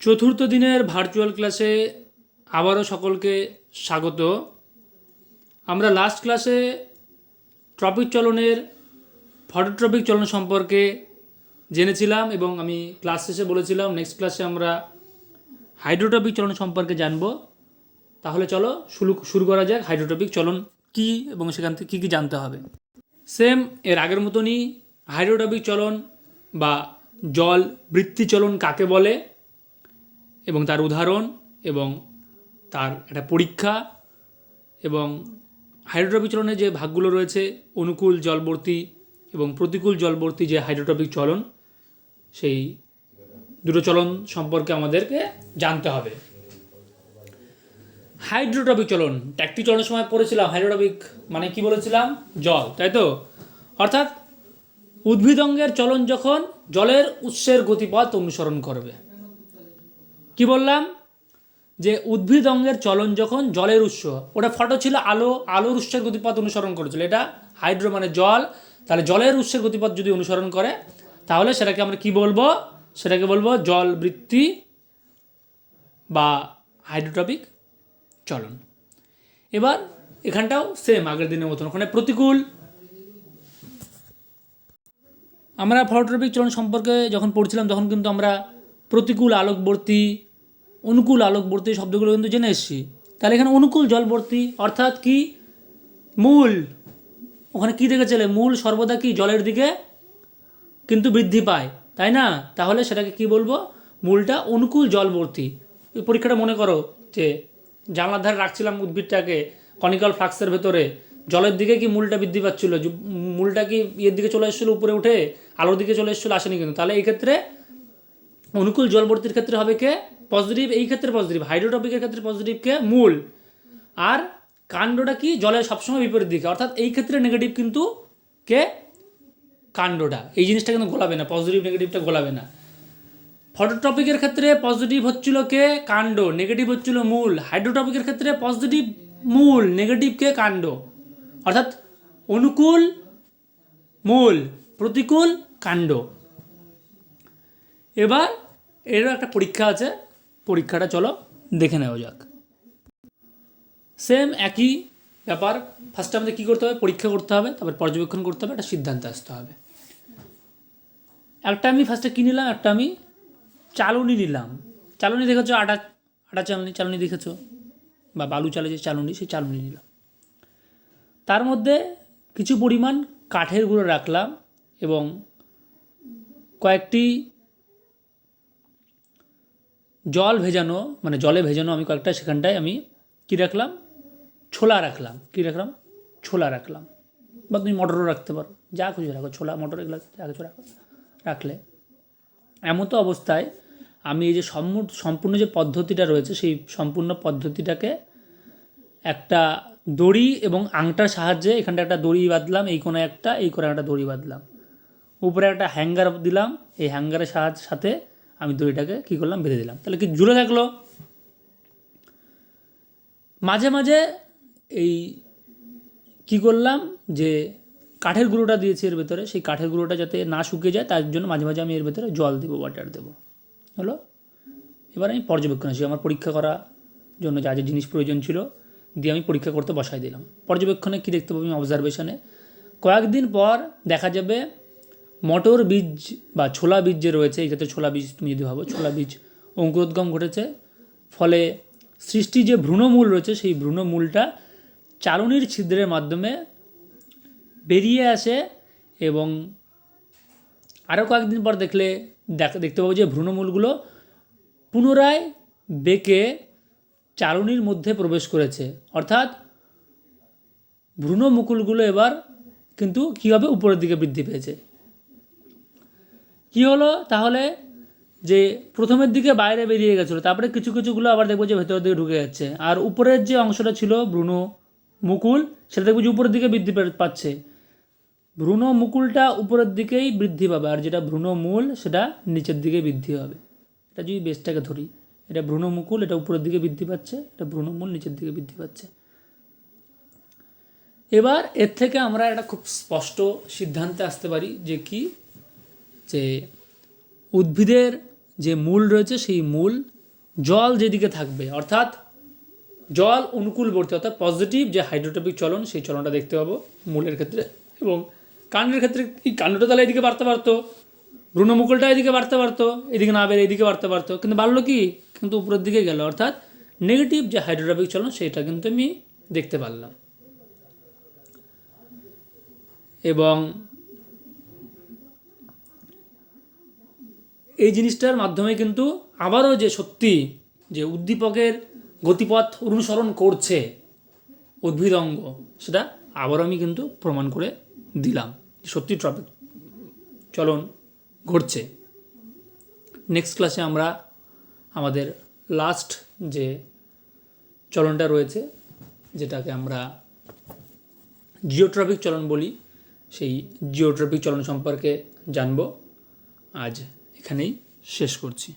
চতুর্থ দিনের ভার্চুয়াল ক্লাসে আবারও সকলকে স্বাগত। আমরা লাস্ট ক্লাসে ট্রপিক চলনের ফটোট্রপিক চলন সম্পর্কে জেনেছিলাম এবং আমি ক্লাস শেষে বলেছিলাম নেক্সট ক্লাসে আমরা হাইড্রোটপিক চলন সম্পর্কে জানব। তাহলে চলো শুরু শুরু করা যাক হাইড্রোটপিক চলন কী এবং সেখান থেকে কী কী জানতে হবে। সেম এর আগের মতনই হাইড্রোটপিক চলন বা জল বৃত্তি চলন কাকে বলে? এবং তার উদাহরণ এবং তার একটা পরীক্ষা এবং হাইড্রোটপিক চলনের যে ভাগগুলো রয়েছে, অনুকূল জলবর্তী এবং প্রতিকূল জলবর্তী যে হাইড্রোটপিক চলন, সেই দুটো চলন সম্পর্কে আমাদেরকে জানতে হবে। হাইড্রোটপিক চলন ট্যাকটি চলনের সময় পড়েছিলাম হাইড্রোটপিক মানে কি বলেছিলাম? জল, তাই তো? অর্থাৎ উদ্ভিদঙ্গের চলন যখন জলের উৎসের গতিপথ অনুসরণ করবে কি বললাম? যে উদ্ভিদ অঙ্গের চলন যখন জলের উৎস, ওটা ফটো ছিল আলো, আলোর উৎসের গতিপথ অনুসরণ করেছিল। এটা হাইড্রো মানে জল। তাহলে জলের উৎসের গতিপথ যদি অনুসরণ করে, তাহলে সেটাকে আমরা কি বলব? সেটাকে বলব জল বৃত্তি বা হাইড্রোটপিক চলন। এবার এখানটাও সেম আগের দিনের মতন, ওখানে প্রতিকূল। আমরা ফটোট্রপিক চলন সম্পর্কে যখন পড়ছিলাম, তখন কিন্তু আমরা প্রতিকূল আলোকবর্তী অনুকূল আলোকবর্তী শব্দগুলো কিন্তু জেনে এসেছি। তাহলে এখানে অনুকূল জলবর্তী অর্থাৎ কি? মূল। ওখানে কী দেখেছিলে মূল সর্বদা কি? জলের দিকে কিন্তু বৃদ্ধি পায়। তাই না? তাহলে সেটাকে কি বলব? মূলটা অনুকূল জলবর্তী এই পরীক্ষাটা মনে করো যে জানলার ধারে রাখছিলাম উদ্ভিদটাকে কনিক্যাল ফ্লাক্সের ভেতরে। জলের দিকে কি মূলটা বৃদ্ধি পাচ্ছিল? মূলটা কি ইয়ের দিকে চলে এসেছিল, উপরে উঠে? আলোর দিকে চলে এসেছিল, আসেনি কিন্তু। তাহলে এই ক্ষেত্রে অনুকূল জলবর্তীর ক্ষেত্রে হবে কে? পজিটিভ এই ক্ষেত্রে পজিটিভ হাইড্রোটপিকের ক্ষেত্রে পজিটিভকে মূল। আর কাণ্ডটা কি? জলের সবসময় বিপরীত দিকে। অর্থাৎ এই ক্ষেত্রে নেগেটিভ কিন্তু কে? কাণ্ডটা। এই জিনিসটা কিন্তু গোলাবে না। পজিটিভ নেগেটিভটা গোলাবে না। ফটোটপিকের ক্ষেত্রে পজিটিভ হচ্ছিল কে? কাণ্ড। নেগেটিভ হচ্ছিল মূল। হাইড্রোটপিকের ক্ষেত্রে পজিটিভ মূল। নেগেটিভ কে? কাণ্ড। অর্থাৎ অনুকূল, মূল। প্রতিকূল, কাণ্ড। এবার এরও একটা পরীক্ষা আছে। পরীক্ষাটা চলো, দেখে নেওয়া যাক। সেম একই ব্যাপার ফার্স্টে আমাদের কী করতে হবে? পরীক্ষা করতে হবে, তারপর পর্যবেক্ষণ করতে হবে, একটা সিদ্ধান্তে আসতে হবে। একটা আমি ফার্স্টে কী নিলাম? একটা আমি চালনি নিলাম। চালনি দেখেছ? আটা আটা চালনি চালনি দেখেছ? বা বালু চালে যে চালনি, সেই চালনি নিলাম। তার মধ্যে কিছু পরিমাণ কাঠের গুঁড়ো রাখলাম এবং কয়েকটি জল ভেজানো মানে জলে ভেজানো আমি কয়েকটা সেখানটায় আমি কী রাখলাম? ছোলা রাখলাম। কী রাখলাম? ছোলা রাখলাম। বা তুমি মটরও রাখতে পারো। যা খুশি রাখো। ছোলা, মটর এগুলো যা কিছু রাখো, রাখলে। এমতো অবস্থায় আমি এই যে সম্পূর্ণ যে পদ্ধতিটা রয়েছে, সেই সম্পূর্ণ পদ্ধতিটাকে একটা দড়ি এবং আংটার সাহায্যে এখানটা একটা দড়ি বাঁধলাম, এই কোণে একটা, এই কোণে একটা দড়ি বাঁধলাম। উপরে একটা হ্যাঙ্গার দিলাম, এই হ্যাঙ্গারের সাহায্য, সাথে আমি দড়িটাকে কী করলাম, বেঁধে দিলাম। তাহলে কি ঝুলে থাকল? মাঝে মাঝে এই কি করলাম যে কাঠের গুঁড়োটা দিয়েছি এর ভেতরে, সেই কাঠের গুঁড়োটা যাতে না শুকিয়ে যায়, তার জন্য মাঝে মাঝে আমি এর ভেতরে জল দেবো ওয়াটার দেবো। হলো? এবার আমি পর্যবেক্ষণ আসি, আমার পরীক্ষা করার জন্য যা যা জিনিস প্রয়োজন ছিল দিয়ে আমি পরীক্ষা করতে বসাই দিলাম। পর্যবেক্ষণে কী দেখতে পাবো আমি অবজারভেশনে কয়েকদিন পর দেখা যাবে মটর বীজ বা ছোলা বীজ যে রয়েছে এই ক্ষেত্রে ছোলা বীজ তুমি যদি ভাবো, ছোলা বীজ অঙ্কুরোদ্গম ঘটেছে। ফলে সৃষ্টি যে ভ্রূণমূল রয়েছে, সেই ভ্রূণমূলটা চালনির ছিদ্রের মাধ্যমে বেরিয়ে আসে এবং আরও কয়েকদিন পর দেখলে দেখ- দেখতে পাবো যে ভ্রূণমূলগুলো পুনরায় বেঁকে চালনির মধ্যে প্রবেশ করেছে। অর্থাৎ ভ্রূণমুকুলগুলো এবার কিন্তু কী হবে উপরের দিকে বৃদ্ধি পেয়েছে? কি হলো? তাহলে যে প্রথমের দিকে বাইরে বেরিয়ে গেছিল, তারপরে কিছু কিছুগুলো আবার দেখব যে ভেতরের দিকে ঢুকে যাচ্ছে। আর উপরের যে অংশটা ছিল ভ্রূণ মুকুল, সেটা দেখব যে উপরের দিকে বৃদ্ধি পাচ্ছে। ভ্রূণ মুকুলটা উপরের দিকেই বৃদ্ধি পাবে, আর যেটা ভ্রূণ মূল, সেটা নিচের দিকে বৃদ্ধি হবে। এটা যদি বেসটাকে ধরি, এটা ভ্রূণ মুকুল, এটা উপরের দিকে বৃদ্ধি পাচ্ছে, এটা ভ্রূণ মূল, নিচের দিকে বৃদ্ধি পাচ্ছে। এবার এর থেকে আমরা একটা খুব স্পষ্ট সিদ্ধান্তে আসতে পারি যে কি যে উদ্ভিদের যে মূল রয়েছে সেই মূল জল যেদিকে থাকবে, অর্থাৎ জল অনুকূলবর্তী, অর্থাৎ পজিটিভ যে হাইড্রোট্রপিক চলন, সেই চলনটা দেখতে পাবো মূলের ক্ষেত্রে। এবং কাণ্ডের ক্ষেত্রে এই কাণ্ডটা তাহলে এদিকে বাড়তে পারতো, ভ্রূণমুকুলটা এদিকে বাড়তে পারতো, এদিকে না বেড়ে এদিকে বাড়তে পারতো, কিন্তু বাড়লো কি? কিন্তু উপরের দিকে গেল, অর্থাৎ নেগেটিভ যে হাইড্রোট্রপিক চলন, সেটা কিন্তু আমি দেখতে পারলাম। এবং এই জিনিসটার মাধ্যমে কিন্তু আবারও যে সত্যি যে উদ্দীপকের গতিপথ অনুসরণ করছে উদ্ভিদ অঙ্গ, সেটা আবারও আমি কিন্তু প্রমাণ করে দিলাম সত্যি ট্রপিক চলন ঘটছে। নেক্সট ক্লাসে আমরা আমাদের লাস্ট যে চলনটা রয়েছে, যেটাকে আমরা জিওট্রপিক চলন বলি, সেই জিওট্রপিক চলন সম্পর্কে জানব। আজ এখানেই শেষ করছি।